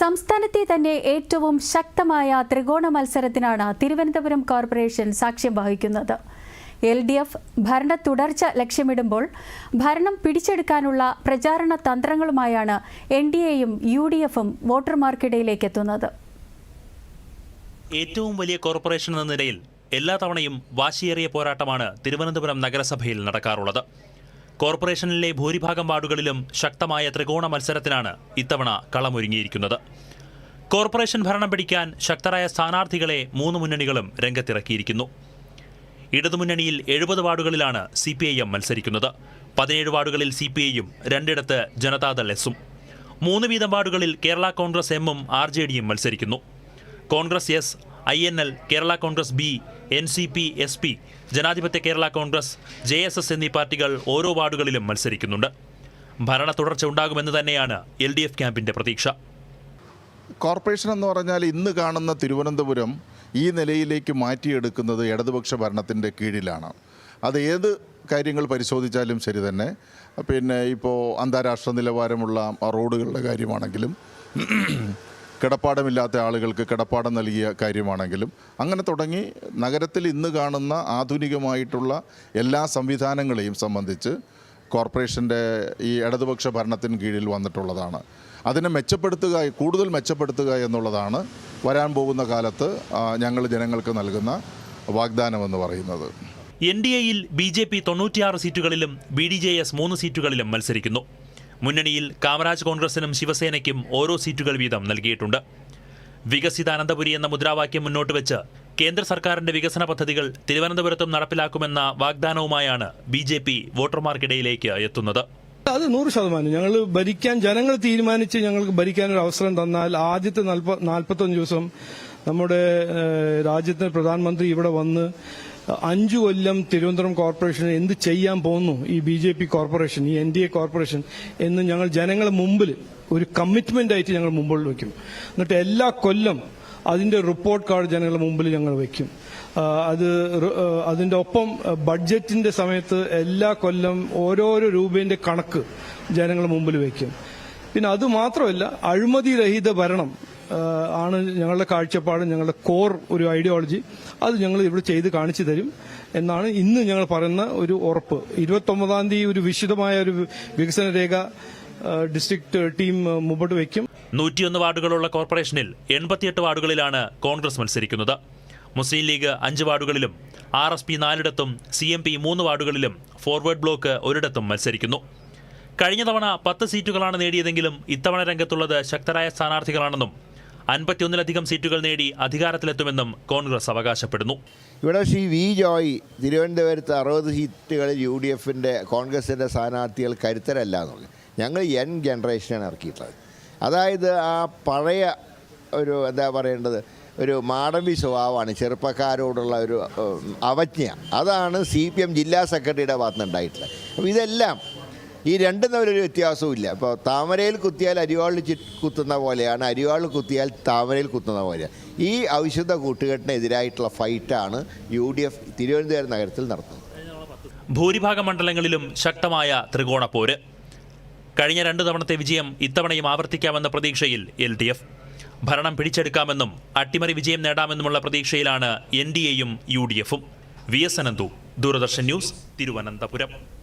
സംസ്ഥാനത്തെ തന്നെ ഏറ്റവും ശക്തമായ ത്രികോണ മത്സരത്തിനാണ് തിരുവനന്തപുരം കോർപ്പറേഷൻ സാക്ഷ്യം വഹിക്കുന്നത്. എൽ ഡി എഫ് ഭരണ തുടർച്ച ലക്ഷ്യമിടുമ്പോൾ ഭരണം പിടിച്ചെടുക്കാനുള്ള പ്രചാരണ തന്ത്രങ്ങളുമായാണ് എൻ ഡി എയും യു ഡി എഫും വോട്ടർമാർക്കിടയിലേക്ക് എത്തുന്നത്. ഏറ്റവും വലിയ കോർപ്പറേഷൻ എന്ന നിലയിൽ എല്ലാ തവണയും വാശിയേറിയ പോരാട്ടമാണ് തിരുവനന്തപുരം നഗരസഭയിൽ നടക്കാറുള്ളത്. കോർപ്പറേഷനിലെ ഭൂരിഭാഗം വാർഡുകളിലും ശക്തമായ ത്രികോണ മത്സരത്തിനാണ് ഇത്തവണ കളമൊരുങ്ങിയിരിക്കുന്നത്. കോർപ്പറേഷൻ ഭരണം പിടിക്കാൻ ശക്തരായ സ്ഥാനാർത്ഥികളെ മൂന്ന് മുന്നണികളും രംഗത്തിറക്കിയിരിക്കുന്നു. ഇടതുമുന്നണിയിൽ എഴുപത് വാർഡുകളിലാണ് സി പി ഐ എം മത്സരിക്കുന്നത്. പതിനേഴ് വാർഡുകളിൽ സി പി ഐയും രണ്ടിടത്ത് ജനതാദൾ എസും. മൂന്ന് വീതം വാർഡുകളിൽ കേരള കോൺഗ്രസ് എമ്മും ആർ ജെ ഡിയും മത്സരിക്കുന്നു. Congress S I N L Kerala Congress B N C P S P Janadhipathya Kerala Congress J S S എന്നീ പാർട്ടികൾ ഓരോ വാർഡുകളിലും മത്സരിക്കുന്നുണ്ട്. ഭരണ തുടർച്ച ഉണ്ടാകുമെന്ന് തന്നെയാണ് എൽ ഡി എഫ് ക്യാമ്പിന്റെ പ്രതീക്ഷ. കോർപ്പറേഷൻ എന്ന് പറഞ്ഞാൽ ഇന്ന് കാണുന്ന തിരുവനന്തപുരം ഈ നിലയിലേക്ക് മാറ്റിയെടുക്കുന്നത് ഇടതുപക്ഷ ഭരണത്തിന്റെ കീഴിലാണ്. അത് ഏത് കാര്യങ്ങൾ പരിശോധിച്ചാലും ശരി തന്നെ. പിന്നെ ഇപ്പോൾ അന്താരാഷ്ട്ര നിലവാരമുള്ള റോഡുകളുടെ കാര്യമാണെങ്കിലും കിടപ്പാടമില്ലാത്ത ആളുകൾക്ക് കിടപ്പാടം നൽകിയ കാര്യമാണെങ്കിലും അങ്ങനെ തുടങ്ങി നഗരത്തിൽ ഇന്ന് കാണുന്ന ആധുനികമായിട്ടുള്ള എല്ലാ സംവിധാനങ്ങളെയും സംബന്ധിച്ച് കോർപ്പറേഷന്റെ ഈ ഇടതുപക്ഷ ഭരണത്തിന് കീഴിൽ വന്നിട്ടുള്ളതാണ്. അതിനെ മെച്ചപ്പെടുത്തുക കൂടുതൽ മെച്ചപ്പെടുത്തുക എന്നുള്ളതാണ് വരാൻ പോകുന്ന കാലത്ത് ഞങ്ങൾ ജനങ്ങൾക്ക് നൽകുന്ന വാഗ്ദാനമെന്ന് പറയുന്നത്. എൻ ഡി എയിൽ ബി ജെ പി തൊണ്ണൂറ്റിയാറ് സീറ്റുകളിലും ബി ഡി ജെ എസ് മൂന്ന് സീറ്റുകളിലും മത്സരിക്കുന്നു. മുന്നണിയിൽ കാമരാജ് കോൺഗ്രസിനും ശിവസേനയ്ക്കും ഓരോ സീറ്റുകൾ വീതം നൽകിയിട്ടുണ്ട്. വികസിത അനന്തപുരി എന്ന മുദ്രാവാക്യം മുന്നോട്ട് വെച്ച് കേന്ദ്ര സർക്കാരിന്റെ വികസന പദ്ധതികൾ തിരുവനന്തപുരത്തും നടപ്പിലാക്കുമെന്ന വാഗ്ദാനവുമായാണ് ബി ജെ പി വോട്ടർമാർക്കിടയിലേക്ക് എത്തുന്നത്. അത് നൂറ് ശതമാനം. ഞങ്ങൾ ഭരിക്കാൻ ജനങ്ങൾ തീരുമാനിച്ച് ഞങ്ങൾക്ക് ഭരിക്കാൻ ഒരു അവസരം തന്നാൽ ആദ്യത്തെ നാൽപ്പത്തൊന്ന് ദിവസം നമ്മുടെ രാജ്യത്തെ പ്രധാനമന്ത്രി ഇവിടെ വന്ന് അഞ്ചു കൊല്ലം തിരുവനന്തപുരം കോർപ്പറേഷൻ എന്ത് ചെയ്യാൻ പോകുന്നു ഈ ബി ജെ പി കോർപ്പറേഷൻ ഈ എൻ ഡി എ കോർപ്പറേഷൻ എന്ന് ഞങ്ങൾ ജനങ്ങളെ മുമ്പിൽ ഒരു കമ്മിറ്റ്മെന്റ് ആയിട്ട് ഞങ്ങൾ മുമ്പിൽ വയ്ക്കും എന്നിട്ട് എല്ലാ കൊല്ലം അതിന്റെ റിപ്പോർട്ട് കാർഡ് ജനങ്ങളുടെ മുമ്പിൽ ഞങ്ങൾ വയ്ക്കും അത് അതിന്റെ ഒപ്പം ബഡ്ജറ്റിന്റെ സമയത്ത് എല്ലാ കൊല്ലം ഓരോരോ രൂപേന്റെ കണക്ക് ജനങ്ങളുടെ മുമ്പിൽ വയ്ക്കും പിന്നെ അത് മാത്രമല്ല അഴിമതി രഹിത ഭരണം ആണ് ഞങ്ങളുടെ കാഴ്ചപ്പാട് ഞങ്ങളുടെ കോർ ഒരു ഐഡിയോളജി അത് ഞങ്ങൾ ഇവിടെ ചെയ്ത് കാണിച്ചു തരും എന്നാണ് ഇന്ന് ഞങ്ങൾ പറയുന്ന ഒരു ഉറപ്പ്. ഇരുപത്തൊമ്പതാം തീയതി ഒരു വിശദമായ ഒരു വികസന രേഖ ഡിസ്ട്രിക്ട് ടീം മുമ്പോട്ട് വയ്ക്കും. നൂറ്റിയൊന്ന് വാർഡുകളുള്ള കോർപ്പറേഷനിൽ എൺപത്തിയെട്ട് വാർഡുകളിലാണ് കോൺഗ്രസ് മത്സരിക്കുന്നത്. മുസ്ലിം ലീഗ് അഞ്ച് വാർഡുകളിലും ആർ എസ് പി നാലിടത്തും സി എം പി മൂന്ന് വാർഡുകളിലും ഫോർവേഡ് ബ്ലോക്ക് ഒരിടത്തും മത്സരിക്കുന്നു. കഴിഞ്ഞ തവണ പത്ത് സീറ്റുകളാണ് നേടിയതെങ്കിലും ഇത്തവണ രംഗത്തുള്ളത് ശക്തരായ സ്ഥാനാർത്ഥികളാണെന്നും അൻപത്തിയൊന്നിലധികം സീറ്റുകൾ നേടി അധികാരത്തിലെത്തുമെന്നും കോൺഗ്രസ് അവകാശപ്പെടുന്നു. ഇവിടെ ശ്രീ വി ജോയ് തിരുവനന്തപുരത്ത് അറുപത് സീറ്റുകളിൽ യു ഡി എഫിന്റെ കോൺഗ്രസിന്റെ സ്ഥാനാർത്ഥികൾ കരുത്തരല്ല എന്നുള്ളത്. ഞങ്ങൾ യങ് ജനറേഷനാണ് ഇറക്കിയിട്ടുള്ളത്. അതായത് ആ പഴയ ഒരു എന്താ പറയേണ്ടത്? ഒരു മാടമ്പി സ്വഭാവമാണ് ചെറുപ്പക്കാരോടുള്ള ഒരു അവജ്ഞ. അതാണ് സി പി എം ജില്ലാ സെക്രട്ടറിയുടെ ഭാഗത്ത് ഉണ്ടായിട്ടുള്ളത്. അപ്പോൾ ഇതെല്ലാം ഈ രണ്ടും തമ്മിലൊരു വ്യത്യാസവും ഇല്ല ഇപ്പോൾ താമരയിൽ കുത്തിയാൽ അരിവാളിൽ കുത്തുന്ന പോലെയാണ് അരിവാളിൽ കുത്തിയാൽ താമരയിൽ കുത്തുന്ന പോലെയാണ് ഈ ഔഷധ കൂട്ടുകെട്ടിനെതിരായിട്ടുള്ള ഫൈറ്റാണ് യു ഡി എഫ് തിരുവനന്തപുരം നഗരത്തിൽ നടത്തുന്നത്. ഭൂരിഭാഗം മണ്ഡലങ്ങളിലും ശക്തമായ ത്രികോണ പോര് കഴിഞ്ഞ രണ്ടു തവണത്തെ വിജയം ഇത്തവണയും ആവർത്തിക്കാമെന്ന പ്രതീക്ഷയിൽ എൽ ഡി എഫ്. ഭരണം പിടിച്ചെടുക്കാമെന്നും അട്ടിമറി വിജയം നേടാമെന്നുമുള്ള പ്രതീക്ഷയിലാണ് എൻ ഡി എയും യു ഡി എഫും. V S Ananthu Doordarshan news Thiruvananthapuram.